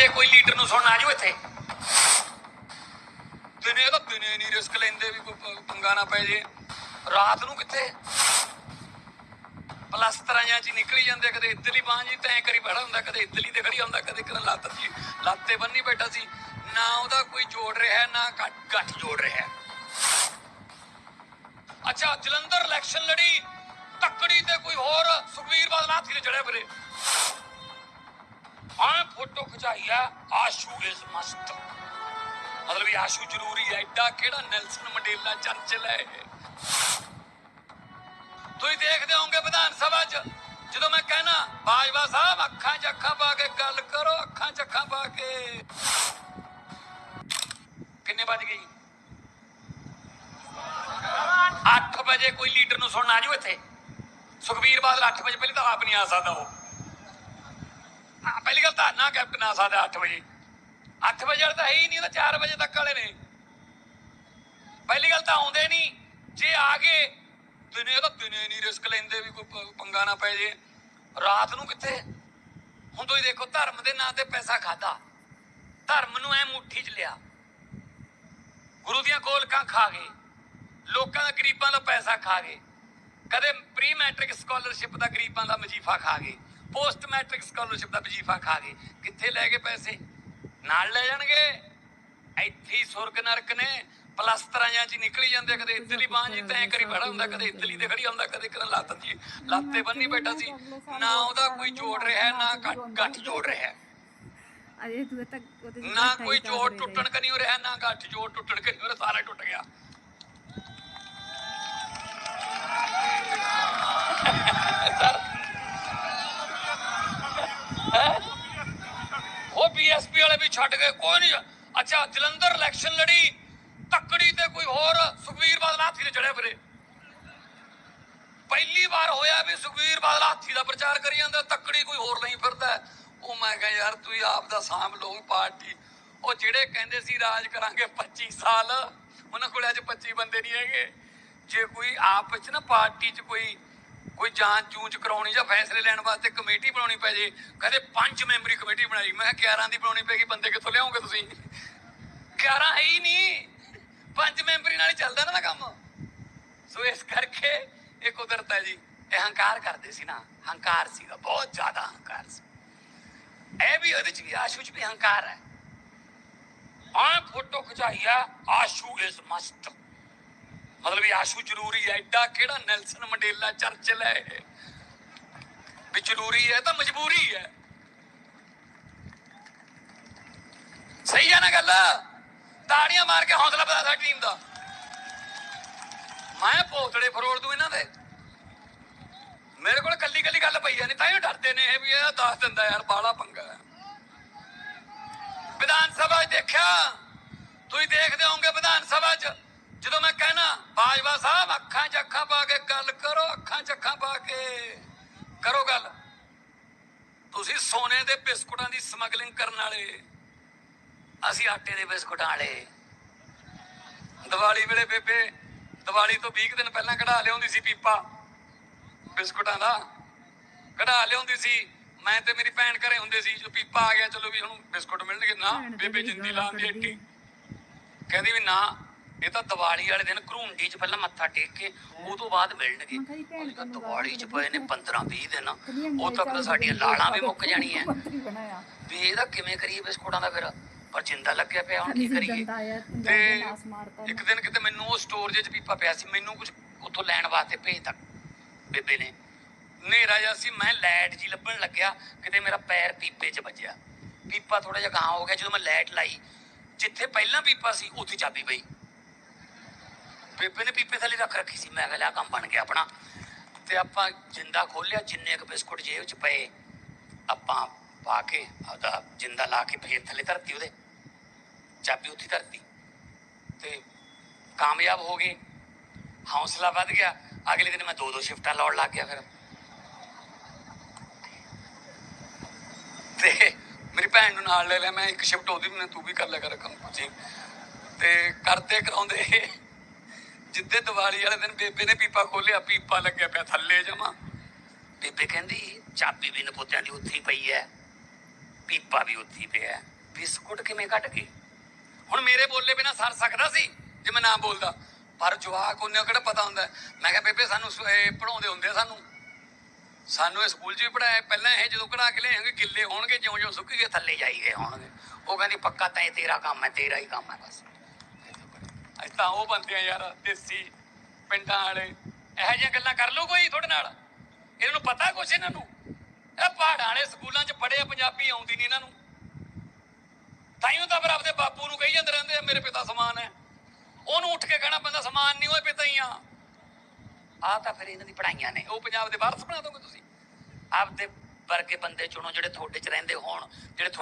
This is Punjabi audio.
ਵਜੇ ਕੋਈ ਲੀਡਰ ਨੂੰ ਸੁਣਨ ਆ ਜਾਓ ਇੱਥੇ। ਦਿਨੇ ਤਾਂ ਦਿਨੇ ਨਹੀਂ ਰਿਸਕ ਲੈਂਦੇ ਵੀ ਕੋਈ ਪੰਗਾ ਨਾ ਪੈ ਜੇ। ਰਾਤ ਨੂੰ ਕਿੱਥੇ? ਪਲਸਤਰਾਂ ਜਾਂ ਚ ਨਿਕਲੀ ਜਾਂਦੇ ਕਦੇ ਇੱਧਰਲੀ ਬਾਂਹ ਜੀ ਤੈਂ ਕਰੀ ਬੈਠਾ ਹੁੰਦਾ, ਕਦੇ ਇੱਧਰਲੀ ਤੇ ਖੜੀ ਹੁੰਦਾ, ਕਦੇ ਕਦੇ ਲੱਤ ਜੀ ਲੱਤੇ ਬੰਨੀ ਬੈਠਾ ਸੀ। ਨਾ ਉਹਦਾ ਕੋਈ ਜੋੜ ਰਿਹਾ ਨਾ ਗੱਠ ਗੱਠ ਜੋੜ ਰਿਹਾ ਅੱਛਾ, ਜਲੰਧਰ ਇਲੈਕਸ਼ਨ ਲੜੀ, ਤੱਕੜੀ ਤੇ ਕੋਈ ਹੋਰ ਸੁਖਵੀਰ ਬਾਦਲ ਹਾਥੀ ਤੇ ਚੜਿਆ ਫਿਰੇ। ਹਾਂ ਫੋਟੋ ਖਿਚਾਈ ਆ ਆਸ਼ੂ ਇਜ਼ ਮਸਤ। ਮਤਲਬ ਇਹ ਆਸ਼ੂ ਜ਼ਰੂਰੀ ਹੈ ਐਡਾ ਕਿਹੜਾ ਨੈਲਸਨ ਮੰਡੇਲਾ ਚਰਚਲ ਹੈ ਤੁਸੀਂ ਦੇਖਦੇ ਹੋਵੋਗੇ ਵਿਧਾਨ ਸਭਾ 'ਚ, ਜਦੋਂ ਮੈਂ ਕਹਿਣਾ, ਬਾਜਵਾ ਸਾਹਿਬ, ਅੱਖਾਂ 'ਚ ਅੱਖਾਂ ਪਾ ਕੇ ਗੱਲ ਕਰੋ, ਅੱਖਾਂ 'ਚ ਅੱਖਾਂ ਪਾ ਕੇ। ਕਿੰਨੇ ਵੱਜ ਗਈ 8 ਵਜੇ ਕੋਈ ਲੀਡਰ ਨੂੰ ਸੁਣਨ ਆ ਜਾਓ ਇੱਥੇ। ਸੁਖਬੀਰ ਬਾਦਲ 8 ਵਜੇ ਪਹਿਲੇ ਤਾਂ ਆਪ ਨਹੀਂ ਆ ਸਕਦਾ ਉਹ। ਹਾਂ, ਪਹਿਲੀ ਗੱਲ ਤਾਂ ਕੈਪਟਨ ਆ ਸਕਦਾ 8 ਵਜੇ। 8 ਵਜੇ ਵਾਲਾ ਤਾਂ ਹੈ ਹੀ ਨਹੀਂ ਉਹ ਤਾਂ 4 ਵਜੇ ਤੱਕ ਵਾਲੇ ਨੇ। ਪਹਿਲੀ ਗੱਲ ਤਾਂ ਆਉਂਦੇ ਨਹੀਂ। ਜੇ ਆ ਗਏ ਦਿਨੇ ਤਾਂ ਦਿਨੇ ਨਹੀਂ ਰਿਸਕ ਲੈਂਦੇ ਵੀ ਕੋਈ ਪੰਗਾ ਨਾ ਪੈ ਜੇ। ਰਾਤ ਨੂੰ ਕਿੱਥੇ? ਹੁਣ ਤੁਸੀਂ ਦੇਖੋ ਧਰਮ ਦੇ ਨਾਂ ਤੇ ਪੈਸਾ ਖਾਦਾ ਧਰਮ ਨੂੰ ਐ ਮੁੱਠੀ 'ਚ ਲਿਆ। ਗੁਰੂ ਦੀਆਂ ਗੋਲਕਾਂ ਖਾ ਗਏ। ਲੋਕਾਂ ਦਾ ਗਰੀਬਾਂ ਦਾ ਪੈਸਾ ਖਾ ਗਏ। ਕਦੇ ਪ੍ਰੀ ਮੈਟ੍ਰਿਕ ਸਕਾਲਰਸ਼ਿਪ ਦਾ ਗਰੀਬਾਂ ਦਾ ਵਜੀਫਾ ਖਾ ਗਏ। ਪੋਸਟ ਮੈਟ੍ਰਿਕ ਸਕਾਲਰਸ਼ਿਪ ਦਾ ਵਜੀਫਾ ਖਾ ਗਏ ਕਿੱਥੇ ਲੈ ਗਏ ਪੈਸੇ? ਨਾਲ ਲੈ ਜਾਣਗੇ। ਇੱਥੇ ਸੁਰਗ ਨਰਕ ਨੇ। ਪਲਸਤਰਾਂ ਜਾਂ ਚ ਨਿਕਲੀ ਜਾਂਦੇ ਕਦੇ ਇੱਧਰਲੀ ਬਾਂਹ ਜੀ ਤੈਂ ਕਰੀ ਬੈਠਾ ਹੁੰਦਾ ਕਦੇ ਇੱਧਰਲੀ ਤੇ ਖੜੀ ਹੁੰਦਾ ਕਦੇ ਕਦੇ ਲੱਤ ਜੀ ਲੱਤੇ ਬੰਨੀ ਬੈਠਾ ਸੀ। ਨਾ ਉਹਦਾ ਕੋਈ ਜੋੜ ਰਿਹਾ ਨਾ ਗੱਠ- ਗੱਠ ਜੋੜ ਰਿਹਾ। ਅਜੇ ਤੂੰ ਤੱਕ ਉਹਦੇ ਨਾ ਕੋਈ ਜੋੜ ਟੁੱਟਣ ਕਨੀ ਹੋ ਰਿਹਾ ਨਾ ਗੱਠ ਜੋੜ ਟੁੱਟਣ ਕਨੀ ਹੋ ਰਿਹਾ ਸਾਰਾ ਟੁੱਟ ਗਿਆ। ਬੀਐਸਪੀ ਵਾਲੇ ਵੀ ਛੱਡ ਗਏ, ਕੋਈ ਨਹੀਂ ਅੱਛਾ, ਜਲੰਧਰ ਇਲੈਕਸ਼ਨ ਲੜੀ, ਤੱਕੜੀ ਤੇ ਕੋਈ ਹੋਰ ਸੁਖਵੀਰ ਬਾਦਲ ਹਾਥੀ ਤੇ ਚੜਿਆ ਫਿਰੇ। ਪਹਿਲੀ ਵਾਰ ਹੋਇਆ ਵੀ ਸੁਖਵੀਰ ਬਾਦਲ ਹਾਥੀ ਦਾ ਪ੍ਰਚਾਰ ਕਰੀ ਜਾਂਦਾ, ਤੱਕੜੀ ਕੋਈ ਹੋਰ ਨਹੀਂ ਫਿਰਦਾ ਉਹ ਮੈਂ ਕਿਹਾ, ਯਾਰ, ਤੁਸੀਂ ਆਪ ਦਾ ਸਾਂਭ ਲਓ ਪਾਰਟੀ। ਉਹ ਜਿਹੜੇ ਕਹਿੰਦੇ ਸੀ, ਰਾਜ ਕਰਾਂਗੇ 25 ਸਾਲ, ਉਹਨਾਂ ਕੋਲ ਅੱਜ 25 ਬੰਦੇ ਨਹੀਂ ਹੈਗੇ। ਜੇ ਕੋਈ ਆਪ ਵਿੱਚ ਨਾ ਪਾਰਟੀ 'ਚ ਕੋਈ ਕੋਈ ਜਾਂਚ ਜੂਚ ਕਰਾਉਣੀ ਜਾਂ ਫੈਸਲੇ ਲੈਣ ਵਾਸਤੇ ਕਮੇਟੀ ਬਣਾਉਣੀ ਪੈ ਜੇ, ਕਦੇ ਪੰਜ ਮੈਂਬਰੀ ਕਮੇਟੀ ਬਣਾਈ। ਮੈਂ 11 ਦੀ ਬਣਾਉਣੀ ਪੈਗੀ ਬੰਦੇ ਕਿੱਥੋਂ ਲਿਆਓਗੇ ਤੁਸੀਂ? 11 ਹੈ ਹੀ ਨਹੀਂ। ਪੰਜ ਮੈਂਬਰੀ ਨਾਲ ਹੀ ਚੱਲਦਾ ਨਾ ਕੰਮ। ਸੋ ਇਸ ਕਰਕੇ ਇਹ ਕੁਦਰਤ ਹੈ ਜੀ। ਇਹ ਹੰਕਾਰ ਕਰਦੇ ਸੀ ਨਾ। ਹੰਕਾਰ ਸੀਗਾ, ਬਹੁਤ ਜ਼ਿਆਦਾ ਹੰਕਾਰ ਸੀ। ਇਹ ਵੀ ਉਹਦੇ ਚ ਵੀ ਆਸ਼ੂ ਚ ਵੀ ਹੰਕਾਰ ਹੈ। ਆਹ ਫੋਟੋ ਖਿਚਾਈ ਆ, ਆਸ਼ੂ ਇਜ਼ ਮਸਤ ਮਤਲਬ ਇਹ ਆਸ਼ੂ ਜ਼ਰੂਰੀ ਹੈ ਐਡਾ ਕਿਹੜਾ ਨੈਲਸਨ ਮੰਡੇਲਾ ਚਰਚਲ ਹੈ ਵੀ ਜ਼ਰੂਰੀ ਹੈ ਤਾਂ ਮਜਬੂਰੀ ਹੈ। ਸਹੀ ਹੈ ਨਾ ਗੱਲ? ਤਾੜੀਆਂ ਮਾਰ ਕੇ ਹੌਸਲਾ ਵਧਾ ਸਾਡੀ ਟੀਮ ਦਾ। ਮੈਂ ਪੋਤੜੇ ਫਰੋੜ ਦੂੰ ਇਹਨਾਂ ਦੇ। ਮੇਰੇ ਕੋਲ ਕੱਲੀ ਕੱਲੀ ਗੱਲ ਪਈ ਆ ਨਹੀਂ ਤਾਂ ਹੀ ਡਰਦੇ ਨੇ ਇਹ ਵੀ ਇਹ ਦੱਸ ਦਿੰਦਾ ਯਾਰ ਬਾਲਾ ਪੰਗਾ ਹੈ। ਵਿਧਾਨ ਸਭਾ 'ਚ ਦੇਖਿਆ? ਤੁਸੀਂ ਦੇਖਦੇ ਹੋਵੋਗੇ ਵਿਧਾਨ ਸਭਾ 'ਚ। ਜਦੋਂ ਮੈਂ ਕਹਿਣਾ ਬਾਜਵਾ ਸਾਹਿਬ ਅੱਖਾਂ 'ਚ ਅੱਖਾਂ ਪਾ ਕੇ ਗੱਲ ਕਰੋ ਅੱਖਾਂ 'ਚ ਅੱਖਾਂ ਪਾ ਕੇ। ਕਰੋ ਗੱਲ। ਤੁਸੀਂ ਸੋਨੇ ਦੇ ਬਿਸਕੁਟਾਂ ਦੀ ਸਮਗਲਿੰਗ ਕਰਨ ਵਾਲੇ। ਅਸੀਂ ਆਟੇ ਦੇ ਬਿਸਕੁਟਾਂ ਵਾਲੇ। ਦੀਵਾਲੀ ਵੇਲੇ ਬੇਬੇ ਦੀਵਾਲੀ ਤੋਂ 20 ਕੁ ਦਿਨ ਪਹਿਲਾਂ ਕਢਾ ਲਿਆਉਂਦੀ ਸੀ ਪੀਪਾ। ਬਿਸਕੁਟਾਂ ਦਾ। ਕਢਾ ਲਿਆਉਂਦੀ ਸੀ। ਮੈਂ ਤੇ ਮੇਰੀ ਭੈਣ ਘਰੇ ਹੁੰਦੇ ਸੀ ਜੋ ਪੀਪਾ ਆ ਗਿਆ ਚਲੋ ਵੀ ਹੁਣ ਬਿਸਕੁਟ ਮਿਲਣਗੇ। ਨਾ ਬੇਬੇ ਜਿੰਦੀ ਲਾਉਂਦੀ ਏਟੀ ਕਹਿੰਦੀ ਵੀ ਨਾ ਇਹ ਤਾਂ ਦੀਵਾਲੀ ਵਾਲੇ ਦਿਨ ਘਰੂੰਡੀ 'ਚ ਪਹਿਲਾਂ ਮੱਥਾ ਟੇਕ ਕੇ ਉਹ ਤੋਂ ਬਾਅਦ ਮਿਲਣਗੇ। ਉਹਦੀ ਤਾਂ ਦੀਵਾਲੀ 'ਚ ਪਏ ਨੇ 15 20 ਦਿਨ। ਉਹ ਤੱਕ ਤਾਂ ਸਾਡੀਆਂ ਲਾਲਾਂ ਵੀ ਮੁੱਕ ਜਾਣੀਆਂ। ਵੀ ਇਹਦਾ ਕਿਵੇਂ ਕਰੀਏ ਬਿਸਕੁਟਾਂ ਦਾ ਫਿਰ? ਪਰ ਜਿੰਦਾ ਲੱਗਿਆ ਪਿਆ ਹੁਣ ਕੀ ਕਰੀਏ? ਤੇ ਇੱਕ ਦਿਨ ਕਿਤੇ ਮੈਨੂੰ ਉਹ ਸਟੋਰ ਜੇ ਚ ਪੀਪਾ ਪਿਆ ਸੀ ਮੈਨੂੰ ਕੁਝ ਉੱਥੋਂ ਲੈਣ ਵਾਸਤੇ ਭੇਜਤਾ ਬੇਬੇ ਨੇ। ਹਨੇਰਾ ਜਿਹਾ ਸੀ ਮੈਂ ਲਾਈਟ ਜੀ ਲੱਭਣ ਲੱਗਿਆ ਕਿਤੇ ਮੇਰਾ ਪੈਰ ਪੀਪੇ 'ਚ ਵੱਜਿਆ। ਪੀਪਾ ਥੋੜਾ ਜਿਹਾ ਗਾਂ ਹੋ ਗਿਆ ਜਦੋਂ ਮੈਂ ਲਾਈਟ ਲਾਈ ਜਿੱਥੇ ਪਹਿਲਾਂ ਪੀਪਾ ਸੀ ਉੱਥੇ ਚਾਬੀ ਪਈ। ਬੇਬੇ ਨੇ ਪੀਪੇ ਥੱਲੇ ਰੱਖ ਰੱਖੀ ਸੀ। ਮੈਂ ਕਿਹਾ, ਲੈ ਕੰਮ ਬਣ ਗਿਆ ਆਪਣਾ। ਤੇ ਆਪਾਂ ਜਿੰਦਾ ਖੋਲਿਆ ਜਿੰਨੇ ਕੁ ਬਿਸਕੁਟ ਜੇਬ 'ਚ ਪਏ, ਆਪਾਂ ਪਾ ਕੇ ਆਪਦਾ ਜਿੰਦਾ ਲਾ ਕੇ ਫੇਰ ਥੱਲੇ ਧਰਤੀ ਉਹਦੇ। ਚਾਬੀ ਉੱਥੇ ਧਰਤੀ ਤੇ ਕਾਮਯਾਬ ਹੋ ਗਏ। ਹੌਸਲਾ ਵੱਧ ਗਿਆ। ਅਗਲੇ ਦਿਨ ਮੈਂ ਦੋ ਦੋ ਸ਼ਿਫਟਾਂ ਲਾਉਣ ਲੱਗ ਗਿਆ ਫਿਰ। ਤੇ ਮੇਰੀ ਭੈਣ ਨੂੰ ਨਾਲ ਲੈ ਲਿਆ। ਮੈਂ ਇੱਕ ਸ਼ਿਫਟ ਉਹਦੀ ਵੀ ਤੂੰ ਵੀ ਕਰ ਲਿਆ ਕਰ ਕੰਮ। ਤੇ ਕਰਦੇ ਕਰਾਉਂਦੇ। ਜਿੱਦੇ ਦੀਵਾਲੀ ਵਾਲੇ ਦਿਨ ਬੇਬੇ ਨੇ ਪੀਪਾ ਖੋਲਿਆ ਪੀਪਾ ਲੱਗਿਆ ਪਿਆ ਥੱਲੇ ਜਮਾ। ਬੇਬੇ ਕਹਿੰਦੀ ਚਾਬੀ ਵੀ ਨਪੋਤਿਆਂ ਦੀ ਉੱਥੇ ਹੀ ਪਈ ਐ ਪੀਪਾ ਵੀ ਉੱਥੀ ਪਿਆ। ਬਿਸਕੁਟ ਕਿਵੇਂ ਘਟ ਗਏ? ਹੁਣ ਮੇਰੇ ਬੋਲੇ ਬਿਨਾ ਸਰ ਸਕਦਾ ਸੀ ਜੇ ਮੈਂ ਨਾ ਬੋਲਦਾ। ਪਰ ਜਵਾਕ ਉਹਨੇ ਕਿਹੜਾ ਪਤਾ ਹੁੰਦਾ। ਮੈਂ ਕਿਹਾ ਬੇਬੇ ਸਾਨੂੰ ਪੜਾਉਂਦੇ ਹੁੰਦੇ ਸਾਨੂੰ। ਸਾਨੂੰ ਇਹ ਸਕੂਲ 'ਚ ਵੀ ਪੜਾਇਆ ਪਹਿਲਾਂ ਇਹ ਜਦੋਂ ਕਢਾ ਕੇ ਲਿਆਉਂਗੇ ਗਿੱਲੇ ਹੋਣਗੇ ਜਿਉਂ ਜਿਉਂ ਸੁੱਕ ਗਏ ਥੱਲੇ ਜਾਈ ਗਏ ਹੋਣਗੇ। ਉਹ ਕਹਿੰਦੀ ਪੱਕਾ ਤਾਂ ਇਹ ਤੇਰਾ ਕੰਮ ਹੈ ਤੇਰਾ ਹੀ ਕੰਮ ਹੈ ਬਸ। ਅੱਜ ਤਾਂ ਉਹ ਬੰਦੇ ਆ ਯਾਰ, ਦੇਸੀ ਪਿੰਡਾਂ ਵਾਲੇ। ਇਹੋ ਜਿਹੀਆਂ ਗੱਲਾਂ ਕਰ ਲਓ ਕੋਈ ਤੁਹਾਡੇ ਨਾਲ। ਇਹਨਾਂ ਨੂੰ ਪਤਾ ਕੁਛ ਇਹਨਾਂ ਨੂੰ। ਇਹ ਪਹਾੜਾਂ ਵਾਲੇ ਸਕੂਲਾਂ 'ਚ ਪੜ੍ਹੇ ਪੰਜਾਬੀ ਆਉਂਦੀ ਨਹੀਂ ਇਹਨਾਂ ਨੂੰ। ਤਾਈਓ ਤਾਂ ਫਿਰ ਆਪਦੇ ਬਾਪੂ ਨੂੰ ਕਹੀ ਜਾਂਦੇ ਰਹਿੰਦੇ ਮੇਰੇ ਪਿਤਾ ਸਮਾਨ ਹੈ। ਉਹਨੂੰ ਉੱਠ ਕੇ ਕਹਿਣਾ ਪੈਂਦਾ, ਸਮਾਨ ਨਹੀਂ, ਓਏ ਪਿਤਾ ਹੀ ਆ। ਆ ਤਾਂ ਫਿਰ ਇਹਨਾਂ ਦੀ ਪੜਾਈਆਂ ਨੇ। ਉਹ ਪੰਜਾਬ ਦੇ ਵਾਰਸ ਬਣਾ ਦੋਗੇ ਤੁਸੀਂ? ਆਪਦੇ ਵਰਗੇ ਬੰਦੇ ਚੁਣੋ ਜਿਹੜੇ ਤੁਹਾਡੇ 'ਚ ਰਹਿੰਦੇ ਹੋਣ, ਜਿਹੜੇ